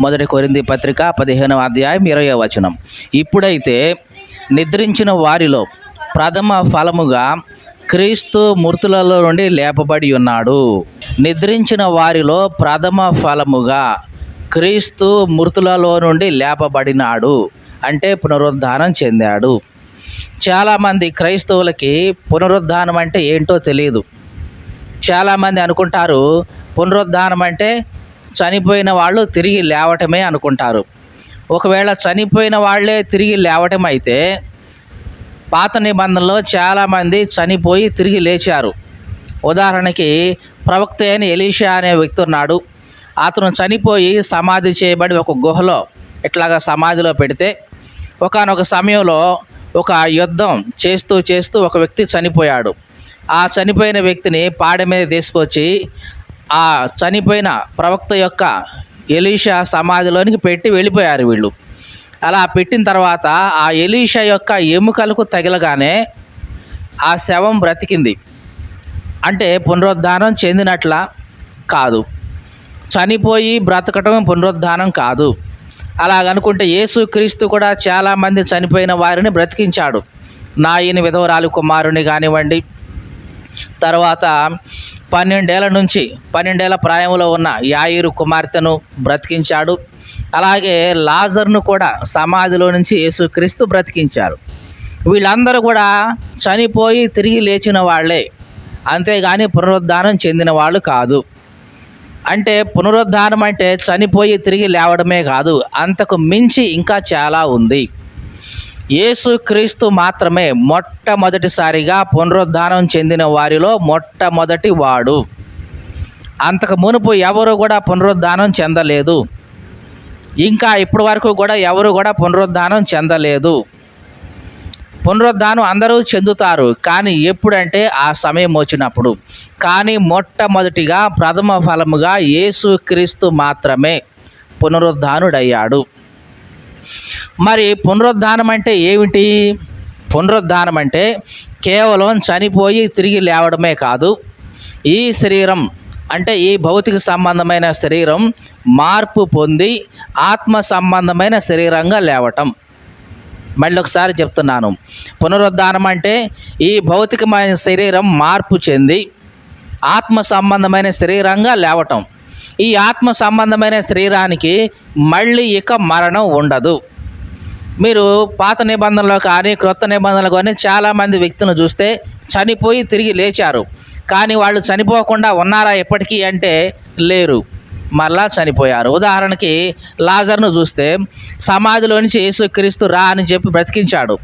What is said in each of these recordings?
మొదటి కొరింది పత్రిక పదిహేనవ అధ్యాయం ఇరవై వచనం. ఇప్పుడైతే నిద్రించిన వారిలో ప్రథమ ఫలముగా క్రీస్తు మృతులలో నుండి లేపబడి ఉన్నాడు. నిద్రించిన వారిలో ప్రథమ ఫలముగా క్రీస్తు మృతులలో నుండి లేపబడినాడు. అంటే పునరుద్ధానం చెందాడు. చాలామంది క్రైస్తవులకి పునరుద్ధానం అంటే ఏంటో తెలియదు చాలామంది అనుకుంటారు పునరుద్ధానం అంటే చనిపోయిన వాళ్ళు తిరిగి లేవటమే అనుకుంటారు. ఒకవేళ చనిపోయిన వాళ్ళే తిరిగి లేవటం అయితే పాత నిబంధనలో చాలామంది చనిపోయి తిరిగి లేచారు. ఉదాహరణకి ప్రవక్త అయిన ఎలీషా అనే వ్యక్తి ఉన్నాడు. అతను చనిపోయి సమాధి చేయబడి ఒక గుహలో ఇట్లాగా సమాధిలో పెడితే ఒకానొక సమయంలో ఒక యుద్ధం చేస్తూ చేస్తూ ఒక వ్యక్తి చనిపోయాడు. ఆ చనిపోయిన వ్యక్తిని పాడె మీద తీసుకొచ్చి ఆ చనిపోయిన ప్రవక్త యొక్క ఎలీషా సమాధిలోనికి పెట్టి వెళ్ళిపోయారు వీళ్ళు. అలా పెట్టిన తర్వాత ఆ ఎలీషా యొక్క ఎముకలకు తగిలగానే ఆ శవం బ్రతికింది. అంటే పునరుద్ధానం చెందినట్ల కాదు. చనిపోయి బ్రతకటం పునరుద్ధానం కాదు. అలాగనుకుంటే యేసుక్రీస్తు కూడా చాలామంది చనిపోయిన వారిని బ్రతికించాడు. నాయని విధవరాలు కుమారుని కానివ్వండి తర్వాత పన్నెండేళ్ళ నుంచి పన్నెండేళ్ళ ప్రాయంలో ఉన్న యాయిరు కుమార్తెను బ్రతికించాడు. అలాగే లాజర్ను కూడా సమాధిలో నుంచి యేసుక్రీస్తు బ్రతికించారు. వీళ్ళందరూ కూడా చనిపోయి తిరిగి లేచిన వాళ్ళే. అంతేగాని పునరుద్ధానం చెందిన వాళ్ళు కాదు. అంటే పునరుద్ధానం అంటే చనిపోయి తిరిగి లేవడమే కాదు అంతకు మించి ఇంకా చాలా ఉంది. యేసుక్రీస్తు మాత్రమే మొట్టమొదటిసారిగా పునరుద్ధానం చెందిన వారిలో మొట్టమొదటి వాడు. అంతకు మునుపు ఎవరు కూడా పునరుద్ధానం చెందలేదు. ఇంకా ఇప్పటి వరకు కూడా ఎవరు కూడా పునరుద్ధానం చెందలేదు. పునరుద్ధానం అందరూ చెందుతారు కానీ ఎప్పుడంటే ఆ సమయం వచ్చినప్పుడు. కానీ మొట్టమొదటిగా ప్రథమ ఫలముగా యేసుక్రీస్తు మాత్రమే పునరుద్ధానుడయ్యాడు. మరి పునరుద్ధానం అంటే ఏమిటి? పునరుద్ధానం అంటే కేవలం చనిపోయి తిరిగి లేవడమే కాదు ఈ శరీరం అంటే ఈ భౌతిక సంబంధమైన శరీరం మార్పు పొంది ఆత్మ సంబంధమైన శరీరంగా లేవటం. మళ్ళీ ఒకసారి చెప్తున్నాను. పునరుద్ధానం అంటే ఈ భౌతికమైన శరీరం మార్పు చెంది ఆత్మ సంబంధమైన శరీరంగా లేవటం. ఈ ఆత్మ సంబంధమైన శరీరానికి మళ్ళీ ఇక మరణం ఉండదు. మీరు పాత నిబంధనలో కానీ క్రొత్త నిబంధనలు కానీ చాలామంది వ్యక్తులను చూస్తే చనిపోయి తిరిగి లేచారు. కానీ వాళ్ళు చనిపోకుండా ఉన్నారా ఎప్పటికీ అంటే లేరు. మరలా చనిపోయారు. ఉదాహరణకి లాజర్ను చూస్తే సమాధిలో నుంచి యేసుక్రీస్తు రా అని చెప్పి బ్రతికించాడు.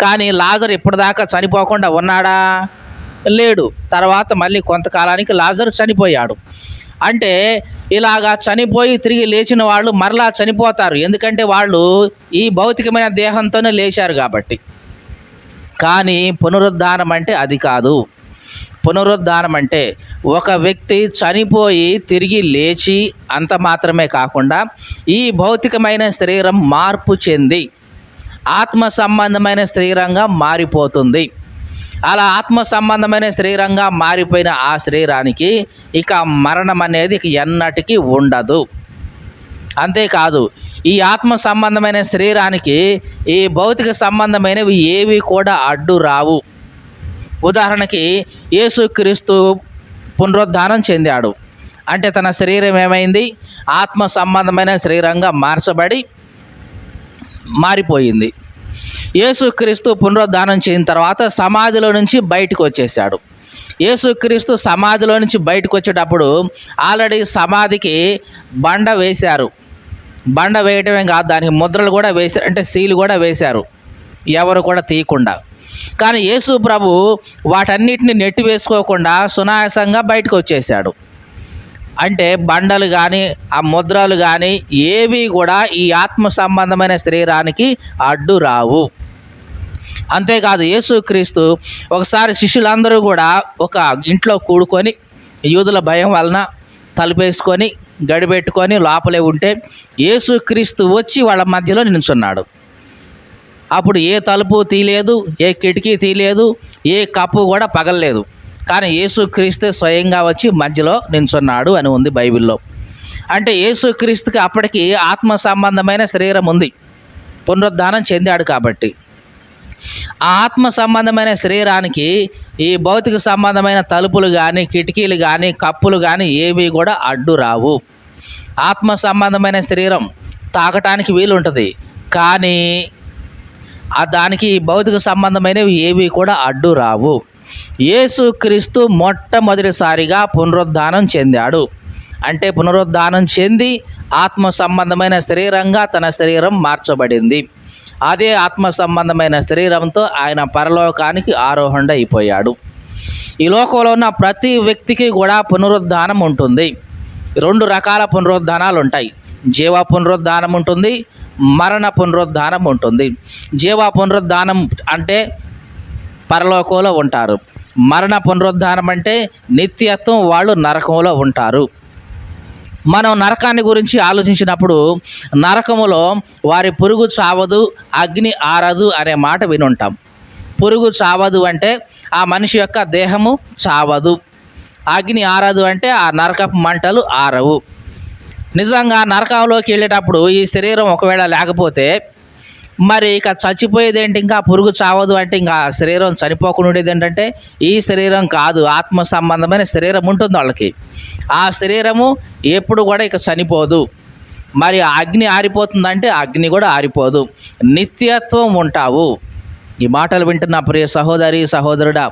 కానీ లాజర్ ఇప్పటిదాకా చనిపోకుండా ఉన్నాడా? లేడు. తర్వాత మళ్ళీ కొంతకాలానికి లాజర్ చనిపోయాడు. అంటే ఇలాగా చనిపోయి తిరిగి లేచిన వాళ్ళు మరలా చనిపోతారు. ఎందుకంటే వాళ్ళు ఈ భౌతికమైన దేహంతోనే లేచారు కాబట్టి. కానీ పునరుద్ధానం అంటే అది కాదు. పునరుద్ధానం అంటే ఒక వ్యక్తి చనిపోయి తిరిగి లేచి అంత మాత్రమే కాకుండా ఈ భౌతికమైన శరీరం మార్పు చెంది. ఆత్మ సంబంధమైన శరీరంగా మారిపోతుంది. అలా ఆత్మ సంబంధమైన శరీరంగా మారిపోయిన ఆ శరీరానికి ఇక మరణం అనేది ఎన్నటికీ ఉండదు. అంతేకాదు ఈ ఆత్మ సంబంధమైన శరీరానికి ఈ భౌతిక సంబంధమైనవి ఏవి కూడా అడ్డు రావు. ఉదాహరణకి యేసుక్రీస్తు పునరుద్ధానం చెందాడు. అంటే తన శరీరం ఏమైంది? ఆత్మ సంబంధమైన శరీరంగా మార్చబడి మారిపోయింది. యేసుక్రీస్తు పునరుద్ధానం చేసిన తర్వాత సమాధిలో నుంచి బయటకు వచ్చేసాడు యేసుక్రీస్తు సమాధిలో నుంచి బయటకు వచ్చేటప్పుడు ఆల్రెడీ సమాధికి బండ వేశారు. బండ వేయటమే కాదు దానికి ముద్రలు కూడా వేశారు అంటే సీలు కూడా వేశారు. ఎవరు కూడా తీయకుండా. కానీ యేసు ప్రభు వాటన్నిటిని నెట్టి వేసుకోకుండా సునాయాసంగా బయటకు వచ్చేసాడు అంటే బండలు కానీ ఆ ముద్రలు కానీ ఏవి కూడా ఈ ఆత్మ సంబంధమైన శరీరానికి అడ్డు రావు. అంతేకాదు యేసుక్రీస్తు ఒకసారి శిష్యులందరూ కూడా ఒక ఇంట్లో కూడుకొని యూదుల భయం వలన తలుపేసుకొని గడిపెట్టుకొని లోపలే ఉంటే యేసుక్రీస్తు వచ్చి వాళ్ళ మధ్యలో నిల్చున్నాడు. అప్పుడు ఏ తలుపు తీయలేదు ఏ కిటికీ తీయలేదు ఏ కప్పు కూడా పగలలేదు. కానీ యేసుక్రీస్తు స్వయంగా వచ్చి మధ్యలో నించున్నాడు అని ఉంది బైబిల్లో. అంటే యేసుక్రీస్తుకి అప్పటికి ఆత్మ సంబంధమైన శరీరం ఉంది. పునరుద్ధానం చెందాడు కాబట్టి. ఆ ఆత్మ సంబంధమైన శరీరానికి ఈ భౌతిక సంబంధమైన తలుపులు కానీ కిటికీలు కానీ కప్పులు కానీ ఏవి కూడా అడ్డు రావు. ఆత్మ సంబంధమైన శరీరం తాకటానికి వీలు ఉంటుంది కానీ ఆ దానికి భౌతిక సంబంధమైనవి ఏవి కూడా అడ్డు రావు. యేసుక్రీస్తు మొట్టమొదటిసారిగా పునరుద్ధానం చెందాడు. అంటే పునరుద్ధానం చెంది ఆత్మ సంబంధమైన శరీరంగా తన శరీరం మార్చబడింది. అదే ఆత్మ సంబంధమైన శరీరంతో ఆయన పరలోకానికి ఆరోహణ అయిపోయాడు ఈ లోకంలో ఉన్న ప్రతి వ్యక్తికి కూడా పునరుద్ధానం ఉంటుంది. రెండు రకాల పునరుద్ధానాలు ఉంటాయి. జీవ పునరుద్ధానం ఉంటుంది మరణ పునరుద్ధానం ఉంటుంది. జీవ పునరుద్ధానం అంటే పరలోకంలో ఉంటారు. మరణ పునరుద్ధానం అంటే నిత్యత్వం వాళ్ళు నరకంలో ఉంటారు. మనం నరకాన్ని గురించి ఆలోచించినప్పుడు నరకములో వారి పురుగు చావదు అగ్ని ఆరదు అనే మాట వినుంటాం. పురుగు చావదు అంటే ఆ మనిషి యొక్క దేహము చావదు. అగ్ని ఆరదు అంటే ఆ నరకపు మంటలు ఆరవు. నిజంగా నరకంలోకి వెళ్ళేటప్పుడు ఈ శరీరం ఒకవేళ లేకపోతే మరి ఇక చచ్చిపోయేది ఏంటి? ఇంకా పురుగు చావదు అంటే ఇంకా శరీరం చనిపోకుండా ఉండేది ఏంటంటే ఈ శరీరం కాదు ఆత్మ సంబంధమైన శరీరం ఉంటుంది వాళ్ళకి. ఆ శరీరము ఎప్పుడు కూడా ఇక చనిపోదు. మరి అగ్ని ఆరిపోతుందంటే అగ్ని కూడా ఆరిపోదు. నిత్యత్వం ఉంటావు. ఈ మాటలు వింటున్న ప్రియ సహోదరి సహోదరుడా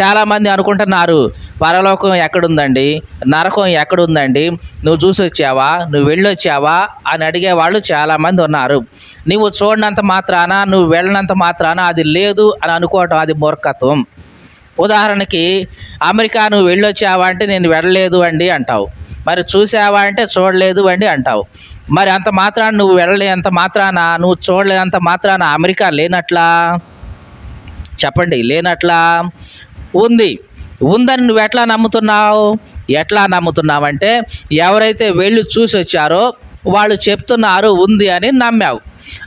చాలామంది అనుకుంటున్నారు పరలోకం ఎక్కడుందండి? నరకం ఎక్కడుందండి? నువ్వు చూసి వచ్చావా? నువ్వు వెళ్ళొచ్చావా అని అడిగే వాళ్ళు చాలామంది ఉన్నారు. నువ్వు చూడనంత మాత్రాన? నువ్వు వెళ్ళినంత మాత్రాన? అది లేదు అని అనుకోవటం అది మూర్ఖత్వం. ఉదాహరణకి అమెరికా నువ్వు వెళ్ళొచ్చావా అంటే నేను వెళ్ళలేదు అండి అంటావు. మరి చూసావా అంటే చూడలేదు అండి అంటావు. మరి అంత మాత్రాన నువ్వు వెళ్ళలేంత మాత్రాన? నువ్వు చూడలేదంత మాత్రాన? అమెరికా లేనట్లా? చెప్పండి లేనట్లా ఉంది. ఉందని నువ్వు ఎట్లా నమ్ముతున్నావు? ఎట్లా నమ్ముతున్నావంటే ఎవరైతే వెళ్ళి చూసి వచ్చారో వాళ్ళు చెప్తున్నారు ఉంది అని నమ్మావు.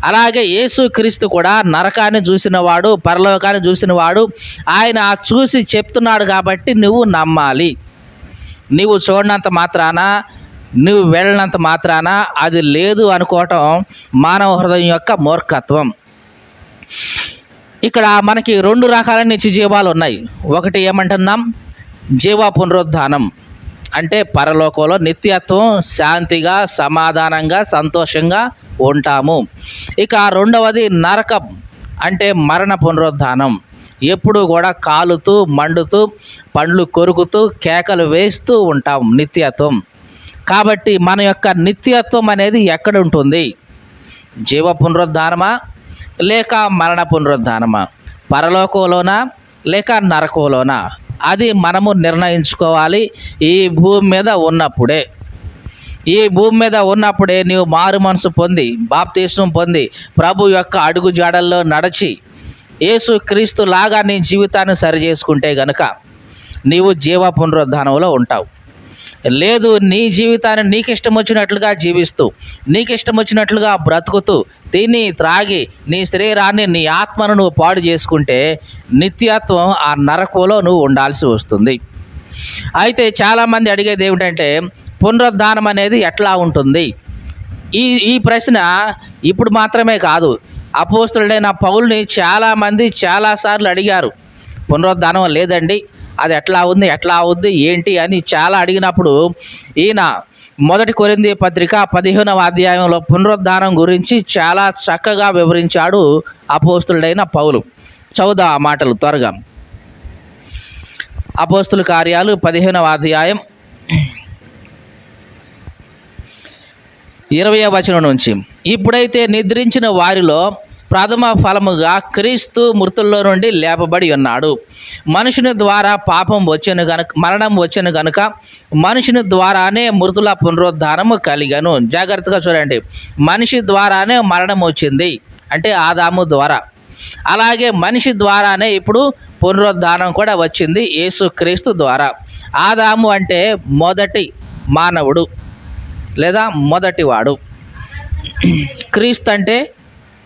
అలాగే యేసు క్రీస్తు కూడా నరకాన్ని చూసినవాడు పరలోకాన్ని చూసినవాడు ఆయన చూసి చెప్తున్నాడు కాబట్టి నువ్వు నమ్మాలి. నువ్వు చూడనంత మాత్రాన నువ్వు వెళ్ళినంత మాత్రాన అది లేదు అనుకోవటం మానవ హృదయం యొక్క మూర్ఖత్వం. ఇక్కడ మనకి రెండు రకాల నిత్య జీవాలు ఉన్నాయి. ఒకటి ఏమంటున్నాం? జీవ పునరుద్ధానం. అంటే పరలోకంలో నిత్యత్వం శాంతిగా సమాధానంగా సంతోషంగా ఉంటాము. ఇక రెండవది నరకం. అంటే మరణ పునరుద్ధానం. ఎప్పుడు కూడా కాలుతూ మండుతూ పండ్లు కొరుకుతూ కేకలు వేస్తూ ఉంటాం నిత్యత్వం. కాబట్టి మన యొక్క నిత్యత్వం అనేది ఎక్కడ ఉంటుంది? జీవ పునరుద్ధానమా? లేక మరణ పునరుద్ధానమా? పరలోకంలోనా లేక నరకంలోనా? అది మనము నిర్ణయించుకోవాలి ఈ భూమి మీద ఉన్నప్పుడే. ఈ భూమి మీద ఉన్నప్పుడే నీవు మారు మనసు పొంది బాప్తీసం పొంది ప్రభు యొక్క అడుగు జాడల్లో నడిచి యేసు క్రీస్తు లాగా నీ జీవితాన్ని సరి చేసుకుంటే గనుక నీవు జీవ పునరుద్ధానంలో ఉంటావు. లేదు నీ జీవితాన్ని నీకు ఇష్టం వచ్చినట్లుగా జీవిస్తూ నీకు ఇష్టం వచ్చినట్లుగా బ్రతుకుతూ తిని త్రాగి నీ శరీరాన్ని నీ ఆత్మను నువ్వు పాడు చేసుకుంటే నిత్యత్వం ఆ నరకంలో నువ్వు ఉండాల్సి వస్తుంది. అయితే చాలామంది అడిగేది ఏమిటంటే పునరుద్ధానం అనేది ఎట్లా ఉంటుంది? ఈ ఈ ప్రశ్న ఇప్పుడు మాత్రమే కాదు అపోస్తుడైన పౌల్ని చాలామంది చాలాసార్లు అడిగారు పునరుద్ధానం లేదండి అది ఎట్లా ఉంది ఎట్లా ఉంది ఏంటి అని చాలా అడిగినప్పుడు ఈయన మొదటి కొరింది పత్రిక పదిహేనవ అధ్యాయంలో పునరుద్ధానం గురించి చాలా చక్కగా వివరించాడు అపోస్తుడైన పౌలు. చౌదా మాటలు త్వరగా. అపోస్తుల కార్యాలు పదిహేనవ అధ్యాయం ఇరవై వచనం నుంచి. ఇప్పుడైతే నిద్రించిన వారిలో ప్రథమ ఫలముగా క్రీస్తు మృతుల్లో నుండి లేపబడి ఉన్నాడు. మనుషుని ద్వారా పాపం వచ్చను గనుక మరణం వచ్చను గనుక మనుషుని ద్వారానే మృతుల పునరుద్ధానము కలిగను. జాగ్రత్తగా చూడండి. మనిషి ద్వారానే మరణం వచ్చింది. అంటే ఆదాము ద్వారా. అలాగే మనిషి ద్వారానే ఇప్పుడు పునరుద్ధానం కూడా వచ్చింది యేసుక్రీస్తు ద్వారా. ఆదాము అంటే మొదటి మానవుడు లేదా మొదటివాడు. క్రీస్తు అంటే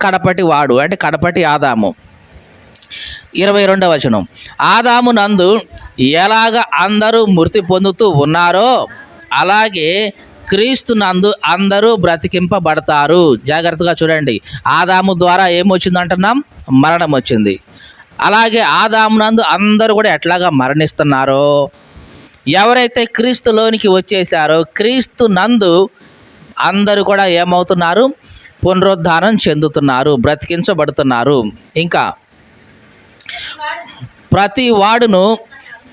కడపటి వాడు అంటే కడపటి ఆదాము. ఇరవై రెండవ వచనం. ఆదాము నందు ఎలాగ అందరూ మృతి పొందుతూ ఉన్నారో అలాగే క్రీస్తు నందు అందరూ బ్రతికింపబడతారు. జాగ్రత్తగా చూడండి. ఆదాము ద్వారా ఏమొచ్చిందంటున్నాం? మరణం వచ్చింది. అలాగే ఆదాము నందు అందరూ కూడా ఎట్లాగా మరణిస్తున్నారో? ఎవరైతే క్రీస్తులోనికి వచ్చేసారో క్రీస్తు నందు అందరూ కూడా ఏమవుతున్నారు? పునరుద్ధానం చెందుతున్నారు బ్రతికించబడుతున్నారు. ఇంకా ప్రతి వాడును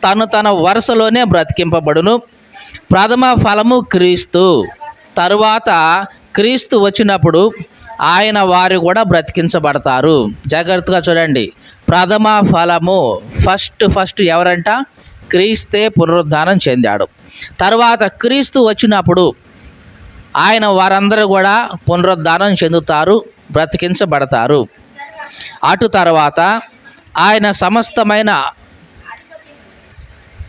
తను తన వరుసలోనే బ్రతికింపబడును. ప్రథమ ఫలము క్రీస్తు. తరువాత క్రీస్తు వచ్చినప్పుడు ఆయన వారు కూడా బ్రతికించబడతారు. జాగ్రత్తగా చూడండి. ప్రథమ ఫలము ఫస్ట్ ఫస్ట్ ఎవరంట? క్రీస్తే పునరుద్ధానం చెందాడు. తర్వాత క్రీస్తు వచ్చినప్పుడు ఆయన వారందరూ కూడా పునరుద్ధానం చెందుతారు బ్రతికించబడతారు. అటు తర్వాత ఆయన సమస్తమైన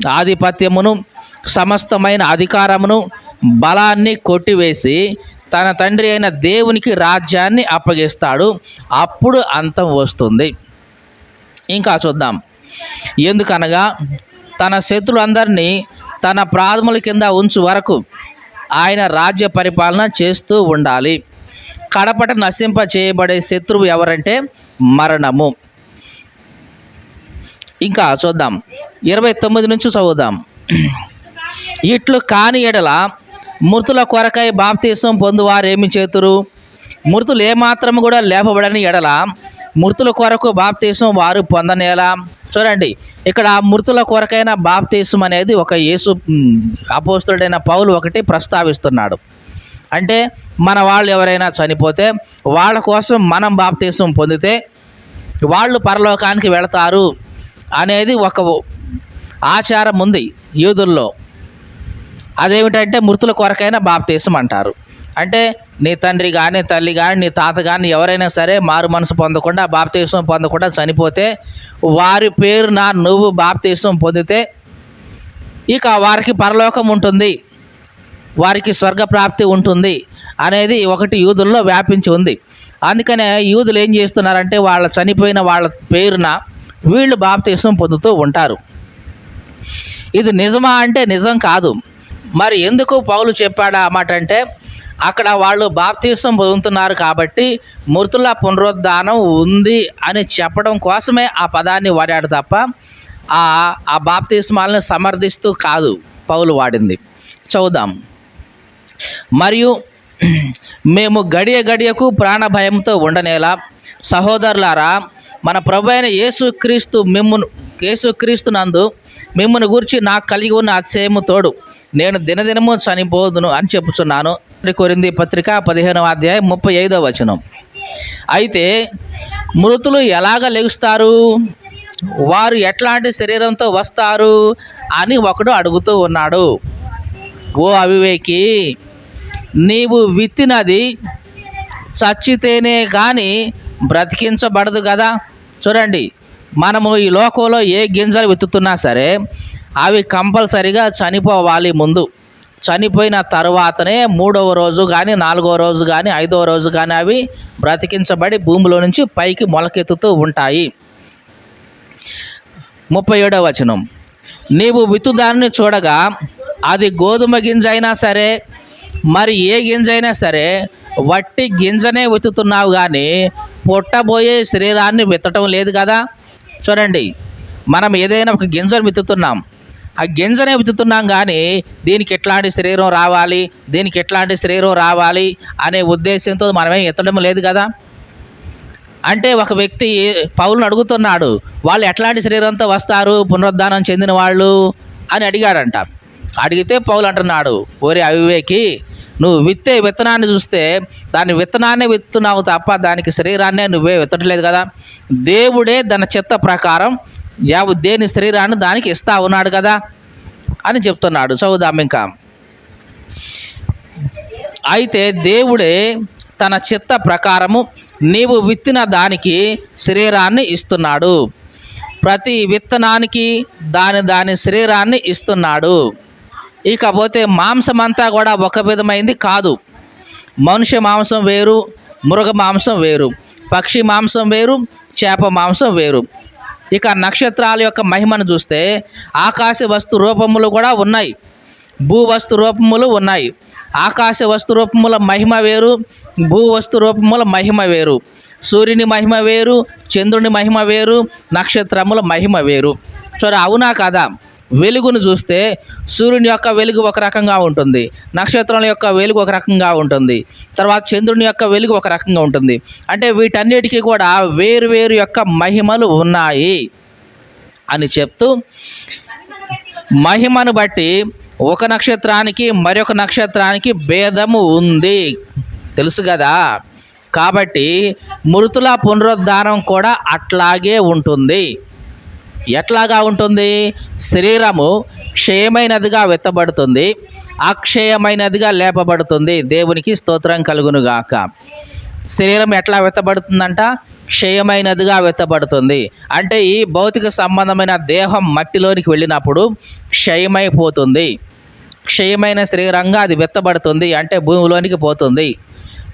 ఆధిపత్యమును సమస్తమైన అధికారమును బలాన్ని కొట్టివేసి తన తండ్రి అయిన దేవునికి రాజ్యాన్ని అప్పగిస్తాడు. అప్పుడు అంతం వస్తుంది. ఇంకా చూద్దాం. ఎందుకనగా తన శత్రులందరినీ తన ప్రాథముల కింద ఉంచు వరకు ఆయన రాజ్య పరిపాలన చేస్తూ ఉండాలి. కడపట నశింప చేయబడే శత్రువు ఎవరంటే మరణము. ఇంకా చూద్దాం. ఇరవై తొమ్మిది నుంచి చదువుదాం. ఇట్లు కాని ఎడల మృతుల కొరకై బాప్తీసం పొందువారు ఏమి చేతురు? మృతులు ఏమాత్రం కూడా లేపబడని ఎడల మృతుల కొరకు బాప్తీసం వారు పొందనేలా? చూడండి ఇక్కడ మృతుల కొరకైన బాప్తీసం అనేది ఒక యేసు అపోస్తుడైన పౌలు ఒకటి ప్రస్తావిస్తున్నాడు. అంటే మన వాళ్ళు ఎవరైనా చనిపోతే వాళ్ళ కోసం మనం బాప్తీసం పొందితే వాళ్ళు పరలోకానికి వెళతారు అనేది ఒక ఆచారం ఉంది యూదుల్లో. అదేమిటంటే మృతుల కొరకైన బాప్తీసం అంటారు. అంటే నీ తండ్రి కానీ తల్లి కానీ నీ తాత కానీ ఎవరైనా సరే మారు మనసు పొందకుండా బాప్తీసం పొందకుండా చనిపోతే వారి పేరున నువ్వు బాప్తీసం పొందితే ఇక వారికి పరలోకం ఉంటుంది. వారికి స్వర్గప్రాప్తి ఉంటుంది అనేది ఒకటి యూదుల్లో వ్యాపించి ఉంది. అందుకనే యూదులు ఏం చేస్తున్నారంటే వాళ్ళ చనిపోయిన వాళ్ళ పేరున వీళ్ళు బాప్తీసం పొందుతూ ఉంటారు. ఇది నిజమా అంటే నిజం కాదు. మరి ఎందుకు పౌలు చెప్పాడా ఆ మాట అంటే అక్కడ వాళ్ళు బాప్తీసం పొందుతున్నారు కాబట్టి మృతుల పునరుద్ధానం ఉంది అని చెప్పడం కోసమే ఆ పదాన్ని వాడాడు తప్ప ఆ ఆ బాప్తీస్మాలను సమర్థిస్తూ కాదు పౌలు వాడింది. చదువుదాం. మరియు మేము గడియ గడియకు ప్రాణ భయంతో ఉండనేలా సహోదరులారా మన ప్రభు అయిన యేసుక్రీస్తు మిమ్మును యేసుక్రీస్తు నందు మిమ్మల్ని గురించి నాకు కలిగి ఉన్న అతిశయము తోడు నేను దినదినము చనిపోదును అని చెప్పుచున్నాను. కొరింది పత్రిక పదిహేనవ అధ్యాయం ముప్పై ఐదవ వచనం. అయితే మృతులు ఎలాగ లెగుస్తారు? వారు ఎట్లాంటి శరీరంతో వస్తారు? అని ఒకడు అడుగుతూ ఉన్నాడు. ఓ అవివేకి నీవు విత్తినది చచ్చితేనే కానీ బ్రతికించబడదు కదా చూడండి మనము ఈ లోకంలో ఏ గింజలు విత్తుతున్నా సరే అవి కంపల్సరిగా చనిపోవాలి ముందు. చనిపోయిన తర్వాతనే మూడవ రోజు కానీ నాలుగవ రోజు కానీ ఐదవ రోజు కానీ అవి బ్రతికించబడి భూమిలో నుంచి పైకి మొలకెత్తుతూ ఉంటాయి. ముప్పై ఏడవ వచనం. నీవు విత్తుదాన్ని చూడగా అది గోధుమ గింజ అయినా సరే మరి ఏ గింజ అయినా సరే వట్టి గింజనే విత్తుతున్నావు కానీ పుట్టబోయే శరీరాన్ని విత్తటం లేదు కదా? చూడండి మనం ఏదైనా ఒక గింజను విత్తుతున్నాం. ఆ గింజనే విత్తుతున్నాం కానీ దీనికి ఎట్లాంటి శరీరం రావాలి దీనికి ఎట్లాంటి శరీరం రావాలి అనే ఉద్దేశంతో మనమేం ఎత్తడం లేదు కదా? అంటే ఒక వ్యక్తి పౌలను అడుగుతున్నాడు వాళ్ళు ఎట్లాంటి శరీరంతో వస్తారు పునరుద్ధానం చెందిన వాళ్ళు అని అడిగాడంట. అడిగితే పౌలు అంటున్నాడు ఓరే అవివేకి నువ్వు విత్తే విత్తనాన్ని చూస్తే దాని విత్తనాన్నే విత్తున్నావు తప్ప దానికి శరీరాన్నే నువ్వే విత్తట్లేదు కదా? దేవుడే తన చిత్త ప్రకారం యావు దేని శరీరాన్ని దానికి ఇస్తా ఉన్నాడు కదా అని చెప్తున్నాడు. చదువుదాం ఇంకా. అయితే దేవుడే తన చిత్త ప్రకారము నీవు విత్తిన దానికి శరీరాన్ని ఇస్తున్నాడు. ప్రతి విత్తనానికి దాని దాని శరీరాన్ని ఇస్తున్నాడు. ఇకపోతే మాంసం అంతా కూడా ఒక విధమైంది కాదు. మనుష్య మాంసం వేరు మృగ మాంసం వేరు పక్షి మాంసం వేరు చేప మాంసం వేరు. ఇక నక్షత్రాల యొక్క మహిమను చూస్తే ఆకాశ వస్తు రూపములు కూడా ఉన్నాయి. భూ వస్తు రూపములు ఉన్నాయి. ఆకాశ వస్తు రూపముల మహిమ వేరు భూ వస్తు రూపముల మహిమ వేరు. సూర్యుని మహిమ వేరు చంద్రుని మహిమ వేరు నక్షత్రముల మహిమ వేరు. చూడ అవునా కదా? వెలుగును చూస్తే సూర్యుని యొక్క వెలుగు ఒక రకంగా ఉంటుంది. నక్షత్రాల యొక్క వెలుగు ఒక రకంగా ఉంటుంది. తర్వాత చంద్రుని యొక్క వెలుగు ఒక రకంగా ఉంటుంది. అంటే వీటన్నిటికీ కూడా వేరు వేరు యొక్క మహిమలు ఉన్నాయి అని చెప్తూ మహిమను బట్టి ఒక నక్షత్రానికి మరొక నక్షత్రానికి భేదము ఉంది. తెలుసు కదా? కాబట్టి మృతుల పునరుద్ధానం కూడా అట్లాగే ఉంటుంది. ఎట్లాగా ఉంటుంది? శరీరము క్షయమైనదిగా వెత్తబడుతుంది అక్షయమైనదిగా లేపబడుతుంది. దేవునికి స్తోత్రం కలుగునుగాక. శరీరం ఎట్లా వెత్తబడుతుందంట? క్షయమైనదిగా వెత్తబడుతుంది. అంటే ఈ భౌతిక సంబంధమైన దేహం మట్టిలోనికి వెళ్ళినప్పుడు క్షయమైపోతుంది. క్షయమైన శరీరంగా అది వెత్తబడుతుంది అంటే భూమిలోనికి పోతుంది.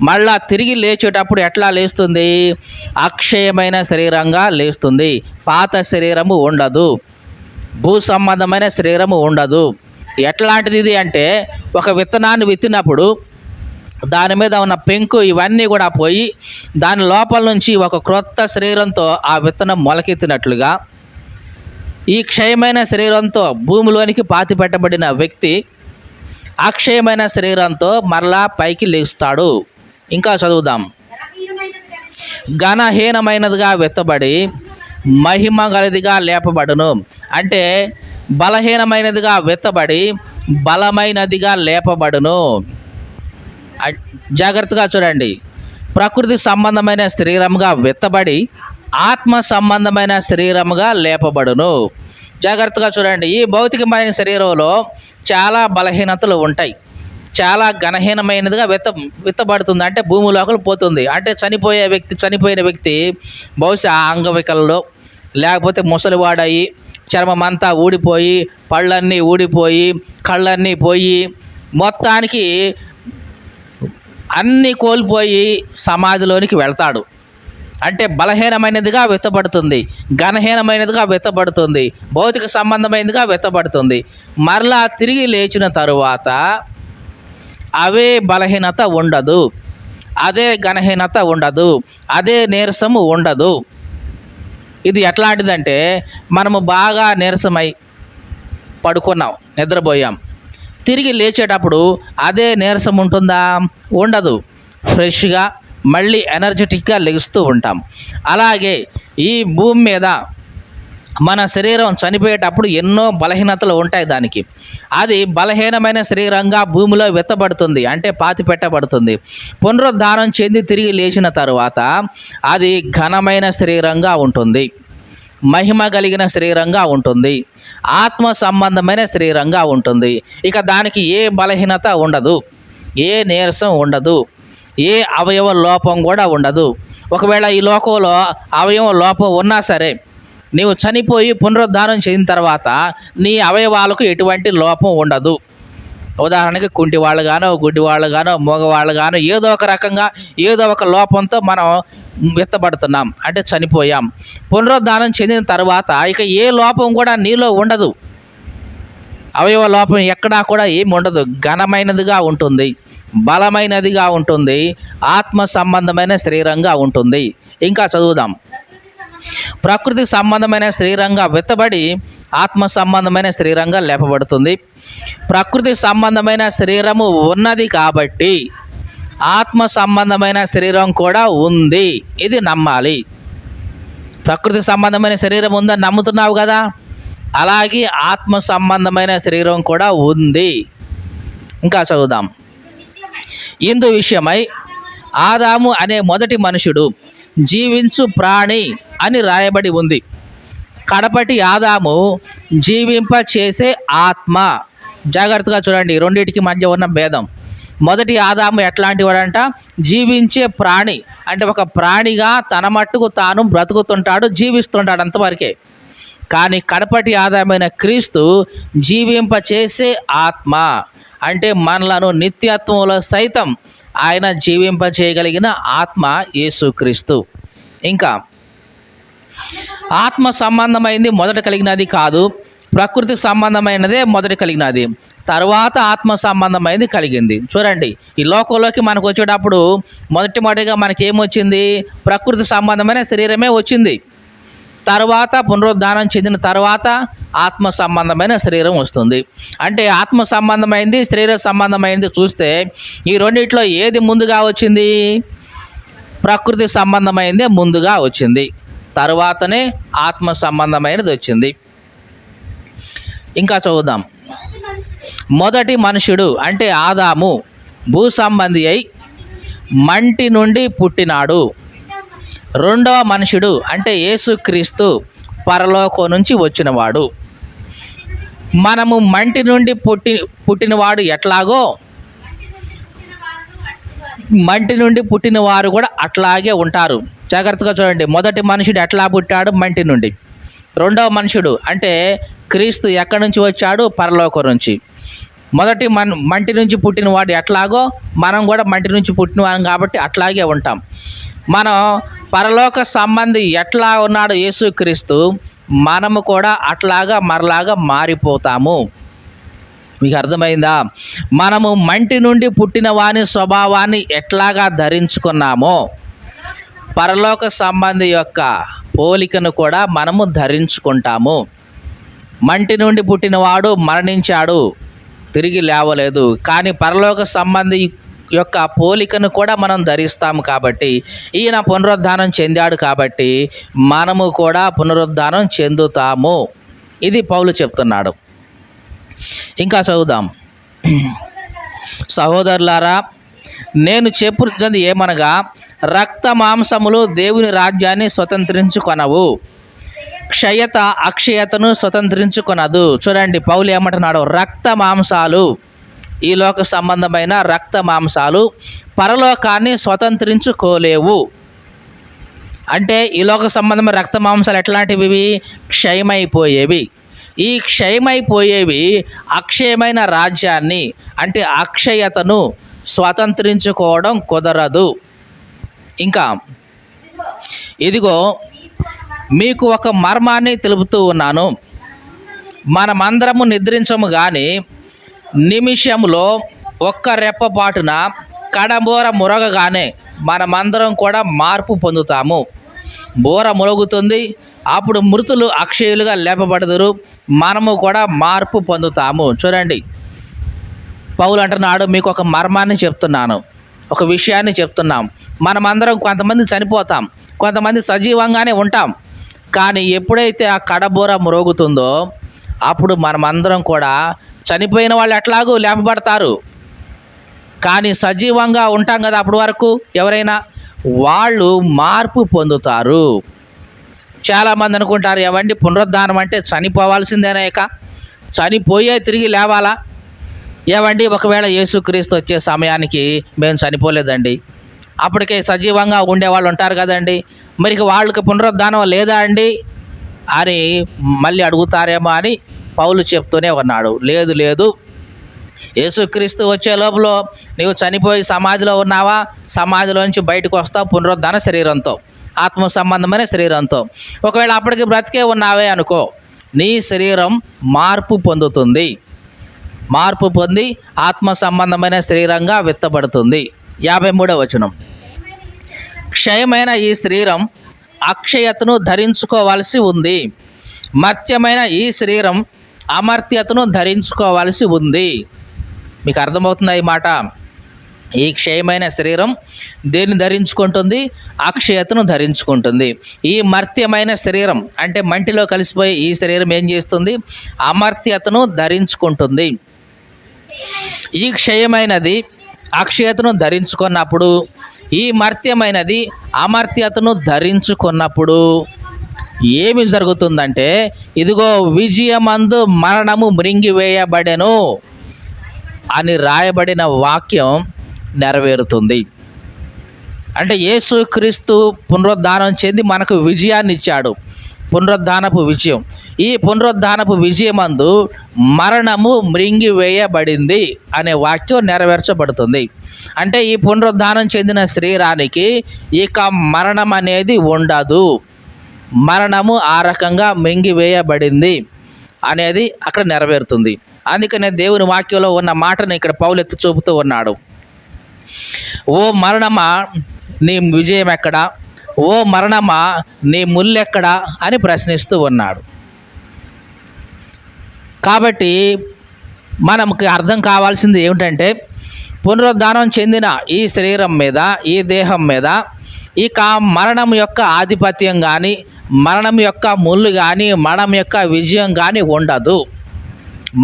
మళ్ళా తిరిగి లేచేటప్పుడు ఎట్లా లేస్తుంది? అక్షయమైన శరీరంగా లేస్తుంది. పాత శరీరము ఉండదు. భూ సంబంధమైన శరీరము ఉండదు. ఎట్లాంటిది ఇది అంటే ఒక విత్తనాన్ని విత్తినప్పుడు దాని మీద ఉన్న పెంకు ఇవన్నీ కూడా పోయి దాని లోపల నుంచి ఒక క్రొత్త శరీరంతో ఆ విత్తనం మొలకెత్తినట్లుగా ఈ క్షయమైన శరీరంతో భూమిలోనికి పాతి పెట్టబడిన వ్యక్తి అక్షయమైన శరీరంతో మరలా పైకి లేస్తాడు. ఇంకా చదువుదాం. ఘనహీనమైనదిగా వెత్తబడి మహిమ గలదిగా లేపబడును. అంటే బలహీనమైనదిగా వెత్తబడి బలమైనదిగా లేపబడును. జాగ్రత్తగా చూడండి. ప్రకృతి సంబంధమైన శరీరముగా వెత్తబడి ఆత్మ సంబంధమైన శరీరముగా లేపబడును. జాగ్రత్తగా చూడండి. ఈ భౌతికమైన శరీరంలో చాలా బలహీనతలు ఉంటాయి. చాలా ఘనహీనమైనదిగా విత్త విత్తబడుతుంది. అంటే భూమి లోపల పోతుంది. అంటే చనిపోయే వ్యక్తి చనిపోయిన వ్యక్తి బహుశా అంగవికలలో లేకపోతే ముసలివాడయి చర్మం అంతా ఊడిపోయి పళ్ళన్నీ ఊడిపోయి కళ్ళన్నీ పోయి మొత్తానికి అన్నీ కోల్పోయి సమాధిలోనికి వెళ్తాడు. అంటే బలహీనమైనదిగా వెత్తబడుతుంది. ఘనహీనమైనదిగా వెత్తబడుతుంది. భౌతిక సంబంధమైనదిగా వెత్తబడుతుంది. మరలా తిరిగి లేచిన తరువాత అవే బలహీనత ఉండదు. అదే ఘనహీనత ఉండదు. అదే నీరసము ఉండదు. ఇది ఎట్లాంటిదంటే మనము బాగా నీరసమై పడుకున్నాం నిద్రపోయాం. తిరిగి లేచేటప్పుడు అదే నీరసం ఉంటుందా? ఉండదు. ఫ్రెష్గా మళ్ళీ ఎనర్జెటిక్గా లెగుస్తూ ఉంటాం. అలాగే ఈ భూమి మీద మన శరీరం చనిపోయేటప్పుడు ఎన్నో బలహీనతలు ఉంటాయి దానికి. అది బలహీనమైన శరీరంగా భూమిలో వెత్తబడుతుంది అంటే పాతి పెట్టబడుతుంది పునరుద్ధారం చెంది తిరిగి లేచిన తరువాత అది ఘనమైన శరీరంగా ఉంటుంది. మహిమ కలిగిన శరీరంగా ఉంటుంది. ఆత్మ సంబంధమైన శరీరంగా ఉంటుంది. ఇక దానికి ఏ బలహీనత ఉండదు. ఏ నీరసం ఉండదు. ఏ అవయవ లోపం కూడా ఉండదు. ఒకవేళ ఈ లోకంలో అవయవ లోపం ఉన్నా సరే నీవు చనిపోయి పునరుద్ధానం చెందిన తర్వాత నీ అవయవాలకు ఎటువంటి లోపం ఉండదు. ఉదాహరణకి కుంటి వాళ్ళు గానో గుడ్డి వాళ్ళు గానో మగవాళ్ళు గానో ఏదో ఒక రకంగా ఏదో ఒక లోపంతో మనం ఎత్తబడుతున్నాం అంటే చనిపోయాం. పునరుద్ధానం చెందిన తర్వాత ఇక ఏ లోపం కూడా నీలో ఉండదు. అవయవ లోపం ఎక్కడా కూడా ఏమి ఉండదు. ఘనమైనదిగా ఉంటుంది బలమైనదిగా ఉంటుంది ఆత్మ సంబంధమైన శరీరంగా ఉంటుంది. ఇంకా చదువుదాం. ప్రకృతికి సంబంధమైన శరీరంగా వెత్తబడి ఆత్మ సంబంధమైన శరీరంగా లేపబడుతుంది. ప్రకృతి సంబంధమైన శరీరము ఉన్నది కాబట్టి ఆత్మ సంబంధమైన శరీరం కూడా ఉంది. ఇది నమ్మాలి. ప్రకృతి సంబంధమైన శరీరం ఉందని నమ్ముతున్నావు కదా? అలాగే ఆత్మ సంబంధమైన శరీరం కూడా ఉంది. ఇంకా చదువుదాం. ఇందు విషయమై ఆదాము అనే మొదటి మనుషుడు జీవించు ప్రాణి అని రాయబడి ఉంది. కడపటి ఆదాము జీవింప చేసే ఆత్మ. జాగ్రత్తగా చూడండి రెండింటికి మధ్య ఉన్న భేదం. మొదటి ఆదాము ఎట్లాంటి వాడంట జీవించే ప్రాణి. అంటే ఒక ప్రాణిగా తన మట్టుకు తాను బ్రతుకుతుంటాడు జీవిస్తుంటాడు అంతవరకే. కానీ కడపటి ఆదాయమైన క్రీస్తు జీవింప చేసే ఆత్మ. అంటే మనలను నిత్యత్వంలో సైతం ఆయన జీవింప చేయగలిగిన ఆత్మ యేసుక్రీస్తు. ఇంకా ఆత్మ సంబంధమైంది మొదట కలిగినది కాదు ప్రకృతి సంబంధమైనదే మొదట కలిగినది. తర్వాత ఆత్మ సంబంధమైనది కలిగింది. చూడండి ఈ లోకంలోకి మనకు వచ్చేటప్పుడు మొదటిమొదటిగా మనకి ఏమొచ్చింది ప్రకృతి సంబంధమైన శరీరమే వచ్చింది. తర్వాత పునరుద్ధానం చెందిన తర్వాత ఆత్మ సంబంధమైన శరీరం వస్తుంది. అంటే ఆత్మ సంబంధమైంది శరీర సంబంధమైంది చూస్తే ఈ రెండిట్లో ఏది ముందుగా వచ్చింది? ప్రకృతి సంబంధమైందే ముందుగా వచ్చింది. తర్వాతనే ఆత్మ సంబంధమైనది వచ్చింది. ఇంకా చదువుదాం. మొదటి మనుషుడు అంటే ఆదాము భూ సంబంధి అయి మంటి నుండి పుట్టినాడు. రెండవ మనుషుడు అంటే యేసుక్రీస్తు పరలోకం నుంచి వచ్చినవాడు. మనము మంటి నుండి పుట్టి పుట్టినవాడు ఎట్లాగో మంటి నుండి పుట్టిన వారు కూడా అట్లాగే ఉంటారు. జాగ్రత్తగా చూడండి. మొదటి మనుషుడు ఎట్లా పుట్టాడు? మంటి నుండి. రెండవ మనుషుడు అంటే క్రీస్తు ఎక్కడి నుంచి వచ్చాడు? పరలోకం నుంచి. మొదటి మన మంటి నుంచి పుట్టిన వాడు ఎట్లాగో? మనం కూడా మంటి నుంచి పుట్టిన కాబట్టి అట్లాగే ఉంటాం. మనం పరలోక సంబంధి ఎట్లా ఉన్నాడు? యేసుక్రీస్తు మనము కూడా అట్లాగా మరలాగా మారిపోతాము. మీకు అర్థమైందా? మనము మంటి నుండి పుట్టిన వాని స్వభావాన్ని ఎట్లాగా ధరించుకున్నామో పరలోక సంబంధి యొక్క పోలికను కూడా మనము ధరించుకుంటాము. మంటి నుండి పుట్టినవాడు మరణించాడు తిరిగి లేవలేదు. కానీ పరలోక సంబంధి యొక్క పోలికను కూడా మనం ధరిస్తాము కాబట్టి ఈయన పునరుద్ధానం చెందాడు కాబట్టి మనము కూడా పునరుద్ధానం చెందుతాము. ఇది పౌలు చెప్తున్నాడు. ఇంకా చదువుదాం. సహోదరులారా నేను చెప్పుతున్నది ఏమనగా రక్త మాంసములు దేవుని రాజ్యాన్ని స్వతంత్రించుకొనవు. క్షయత అక్షయతను స్వతంత్రించుకొనదు. చూడండి పౌలు ఏమంటున్నాడు? రక్త మాంసాలు. ఈ లోక సంబంధమైన రక్త మాంసాలు పరలోకాన్ని స్వతంత్రించుకోలేవు. అంటే ఈ లోక సంబంధమైన రక్త మాంసాలు ఎట్లాంటివి ఇవి? క్షయమైపోయేవి. ఈ క్షయమైపోయేవి అక్షయమైన రాజ్యాన్ని. అంటే అక్షయతను స్వతంత్రించుకోవడం కుదరదు. ఇంకా ఇదిగో మీకు ఒక మర్మాన్ని తెలుపుతూ ఉన్నాను. మనమందరము నిద్రించము కానీ నిమిషంలో ఒక్క రెప్పపాటున కడబోర మురగగానే మనమందరం కూడా మార్పు పొందుతాము. బోర మురుగుతుంది అప్పుడు మృతులు అక్షయులుగా లేపబడదురు. మనము కూడా మార్పు పొందుతాము. చూడండి. పౌలు అంటున్నాడు మీకు ఒక మర్మాన్ని చెప్తున్నాను. ఒక విషయాన్ని చెప్తున్నాం. మనమందరం కొంతమంది చనిపోతాం. కొంతమంది సజీవంగానే ఉంటాం. కానీ ఎప్పుడైతే ఆ కడబోర మ్రోగుతుందో అప్పుడు మనమందరం కూడా చనిపోయిన వాళ్ళు ఎట్లాగూ లేపబడతారు. కానీ సజీవంగా ఉంటాం కదా అప్పటి వరకు ఎవరైనా? వాళ్ళు మార్పు పొందుతారు. చాలామంది అనుకుంటారు ఏమండి పునరుద్ధానం అంటే చనిపోవాల్సిందేనా చనిపోయే తిరిగి లేవాలా? ఏమండి ఒకవేళ యేసుక్రీస్తు వచ్చే సమయానికి మేము చనిపోలేదండి. అప్పటికే సజీవంగా ఉండేవాళ్ళు ఉంటారు కదండి. మరి వాళ్ళకి పునరుద్ధానం లేదా అండి? అని మళ్ళీ అడుగుతారేమో అని పౌలు చెప్తూనే ఉన్నాడు. లేదు లేదు. యేసుక్రీస్తు వచ్చే లోపల నీవు చనిపోయి సమాధిలో ఉన్నావా? సమాధిలో నుంచి బయటకు వస్తావు పునరుద్ధాన శరీరంతో. ఆత్మ సంబంధమైన శరీరంతో. ఒకవేళ అప్పటికి బ్రతికే ఉన్నావే అనుకో నీ శరీరం మార్పు పొందుతుంది. మార్పు పొంది ఆత్మ సంబంధమైన శరీరంగా విత్తబడుతుంది యాభై మూడవ వచనం. క్షయమైన ఈ శరీరం అక్షయతను ధరించుకోవాల్సి ఉంది. మర్త్యమైన ఈ శరీరం అమర్త్యతను ధరించుకోవాల్సి ఉంది. మీకు అర్థమవుతుందా ఈ మాట? ఈ క్షయమైన శరీరం దేన్ని ధరించుకుంటుంది? అక్షయతను ధరించుకుంటుంది. ఈ మర్త్యమైన శరీరం అంటే మంటిలో కలిసిపోయి ఈ శరీరం ఏం చేస్తుంది? అమర్త్యతను ధరించుకుంటుంది. ఈ క్షయమైనది అక్షయతను ధరించుకున్నప్పుడు ఈ మర్త్యమైనది అమర్త్యతను ధరించుకున్నప్పుడు ఏమి జరుగుతుందంటే ఇదిగో విజయమందు మరణము మృంగివేయబడెను అని రాయబడిన వాక్యం నెరవేరుతుంది. అంటే యేసుక్రీస్తు పునరుద్ధానం చెంది మనకు విజయాన్ని ఇచ్చాడు పునరుద్ధానపు విజయం. ఈ పునరుద్ధానపు విజయమందు మరణము మృంగివేయబడింది అనే వాక్యం నెరవేర్చబడుతుంది. అంటే ఈ పునరుద్ధానం చెందిన శరీరానికి ఇక మరణం అనేది ఉండదు. మరణము ఆ రకంగా మృంగివేయబడింది అనేది అక్కడ నెరవేరుతుంది. అందుకనే దేవుని వాక్యంలో ఉన్న మాటను ఇక్కడ పౌలెత్తి చూపుతూ ఉన్నాడు. ఓ మరణమా నీ విజయం ఎక్కడా? ఓ మరణమా నీ ముల్లెక్కడా అని ప్రశ్నిస్తూ ఉన్నాడు. కాబట్టి మనకి అర్థం కావాల్సింది ఏమిటంటే పునరుద్ధానం చెందిన ఈ శరీరం మీద ఈ దేహం మీద ఇక మరణం యొక్క ఆధిపత్యం కానీ మరణం యొక్క ముళ్ళు కానీ మరణం యొక్క విజయం కానీ ఉండదు.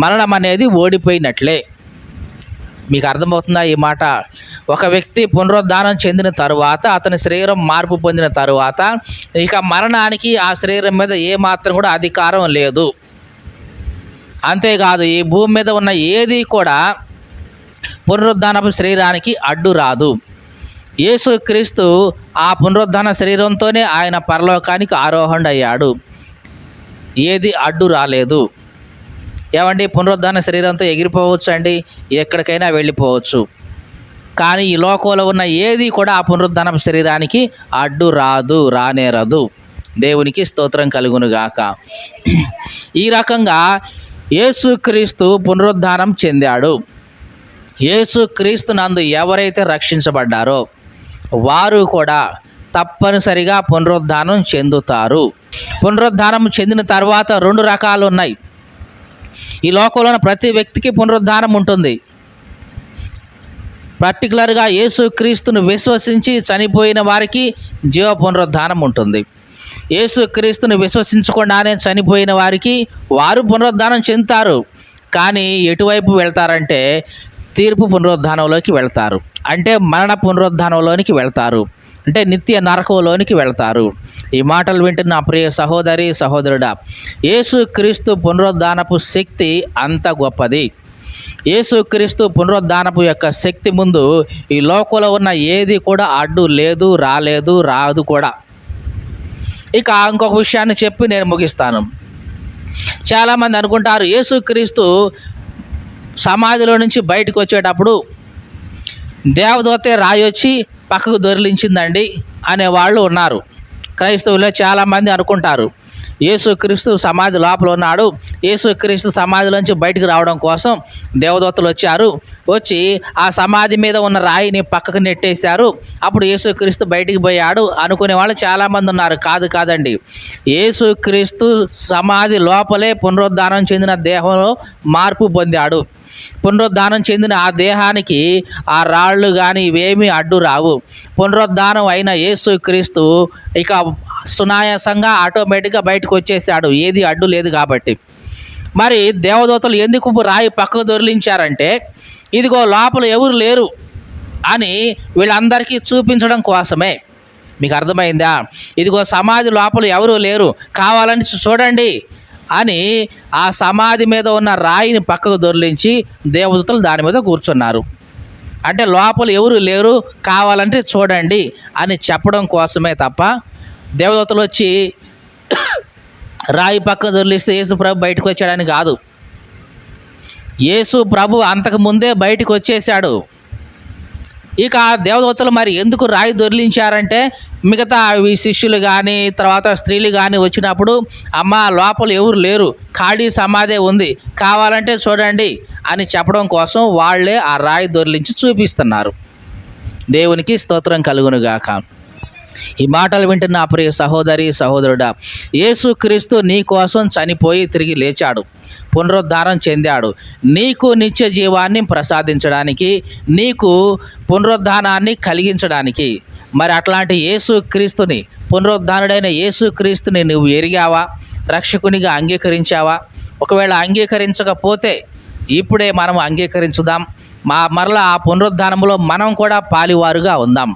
మరణం అనేది ఓడిపోయినట్లే. మీకు అర్థమవుతుందా ఈ మాట? ఒక వ్యక్తి పునరుద్ధానం చెందిన తరువాత అతని శరీరం మార్పు పొందిన తరువాత ఇక మరణానికి ఆ శరీరం మీద ఏమాత్రం కూడా అధికారం లేదు. అంతేకాదు ఈ భూమి మీద ఉన్న ఏది కూడా పునరుద్ధానపు శరీరానికి అడ్డు రాదు. యేసు క్రీస్తు ఆ పునరుద్ధాన శరీరంతోనే ఆయన పరలోకానికి ఆరోహణ అయ్యాడు ఏది అడ్డు రాలేదు. ఏమండి పునరుద్ధాన శరీరంతో ఎగిరిపోవచ్చు అండి ఎక్కడికైనా వెళ్ళిపోవచ్చు. కానీ ఈ లోకంలో ఉన్న ఏది కూడా ఆ పునరుద్ధాన శరీరానికి అడ్డు రాదు రానేరదు దేవునికి స్తోత్రం కలుగునుగాక. ఈ రకంగా యేసుక్రీస్తు పునరుద్ధానం చెందాడు. యేసుక్రీస్తు నందు ఎవరైతే రక్షించబడ్డారో వారు కూడా తప్పనిసరిగా పునరుద్ధానం చెందుతారు. పునరుద్ధానం చెందిన తర్వాత రెండు రకాలు ఉన్నాయి. ఈ లోకంలో ప్రతి వ్యక్తికి పునరుద్ధానం ఉంటుంది. పర్టికులర్గా యేసుక్రీస్తును విశ్వసించి చనిపోయిన వారికి జీవ పునరుద్ధానం ఉంటుంది. యేసుక్రీస్తును విశ్వసించకుండానే చనిపోయిన వారికి వారు పునరుద్ధానం చెందుతారు. కానీ ఎటువైపు వెళ్తారంటే తీర్పు పునరుద్ధానంలోకి వెళ్తారు. అంటే మరణ పునరుద్ధానంలోనికి వెళ్తారు. అంటే నిత్య నరకంలోనికి వెళతారు. ఈ మాటలు వింటున్న ప్రియ సహోదరి సహోదరుడా ఏసుక్రీస్తు పునరుద్ధానపు శక్తి అంత గొప్పది. యేసుక్రీస్తు పునరుద్ధానపు యొక్క శక్తి ముందు ఈ లోకంలో ఉన్న ఏది కూడా అడ్డు లేదు రాలేదు రాదు కూడా. ఇక ఇంకొక విషయాన్ని చెప్పి నేను ముగిస్తాను. చాలామంది అనుకుంటారు యేసుక్రీస్తు సమాధిలో నుంచి బయటకు వచ్చేటప్పుడు దేవదూతే రాయొచ్చి పక్కకు దొరిలించిందండి అనే వాళ్ళు ఉన్నారు. క్రైస్తవులు చాలామంది అనుకుంటారు. యేసుక్రీస్తు సమాధి లోపల ఉన్నాడు. యేసుక్రీస్తు సమాధిలోంచి బయటికి రావడం కోసం దేవదూతలు వచ్చారు. వచ్చి ఆ సమాధి మీద ఉన్న రాయిని పక్కకు నెట్టేశారు. అప్పుడు యేసుక్రీస్తు బయటికి పోయాడు. అనుకునే వాళ్ళు చాలామంది ఉన్నారు. కాదు కాదండి. యేసుక్రీస్తు సమాధి లోపలే పునరుద్ధానం చెందిన దేహంలో మార్పు పొందాడు. పునరుద్ధానం చెందిన ఆ దేహానికి ఆ రాళ్ళు కానీ ఇవేమీ అడ్డు రావు. పునరుద్ధానం అయిన యేసుక్రీస్తు ఇక సునాయాసంగా ఆటోమేటిక్గా బయటకు వచ్చేసాడు. ఏది అడ్డు లేదు కాబట్టి. మరి దేవదూతలు ఎందుకు రాయి పక్కకు దొరిలించారంటే ఇదిగో లోపల ఎవరు లేరు అని వీళ్ళందరికీ చూపించడం కోసమే. మీకు అర్థమైందా? ఇదిగో సమాధి లోపల ఎవరు లేరు? కావాలని చూడండి. అని ఆ సమాధి మీద ఉన్న రాయిని పక్కకు దొరిలించి దేవదూతలు దాని మీద కూర్చున్నారు. అంటే లోపల ఎవరు లేరు కావాలంటే చూడండి అని చెప్పడం కోసమే తప్ప దేవదూతలు వచ్చి రాయి పక్క దొరిలిస్తే యేసు ప్రభు బయటకు వచ్చాడని కాదు. యేసు ప్రభు అంతకు ముందే బయటకు వచ్చేసాడు ఇక దేవదూతలు మరి ఎందుకు రాయి దొరిలించారంటే మిగతా శిష్యులు కానీ తర్వాత స్త్రీలు కానీ వచ్చినప్పుడు అమ్మ లోపల ఎవరు లేరు ఖాళీ సమాధే ఉంది కావాలంటే చూడండి అని చెప్పడం కోసం వాళ్ళే ఆ రాయి దొరిలించి చూపిస్తున్నారు. దేవునికి స్తోత్రం కలుగునుగాక. ఈ మాటలు వింటున్న నా ప్రియ సహోదరి సహోదరుడా యేసుక్రీస్తు నీ కోసం చనిపోయి తిరిగి లేచాడు పునరుద్ధారం చెందాడు. నీకు నిత్య జీవాన్ని ప్రసాదించడానికి నీకు పునరుద్ధానాన్ని కలిగించడానికి. మరి అట్లాంటి యేసుక్రీస్తుని పునరుద్ధానుడైన యేసుక్రీస్తుని నువ్వు ఎరిగావా? రక్షకునిగా అంగీకరించావా? ఒకవేళ అంగీకరించకపోతే ఇప్పుడే మనం అంగీకరించుదాం. మా మరలా ఆ పునరుద్ధానంలో మనం కూడా పాలివారుగా ఉందాం.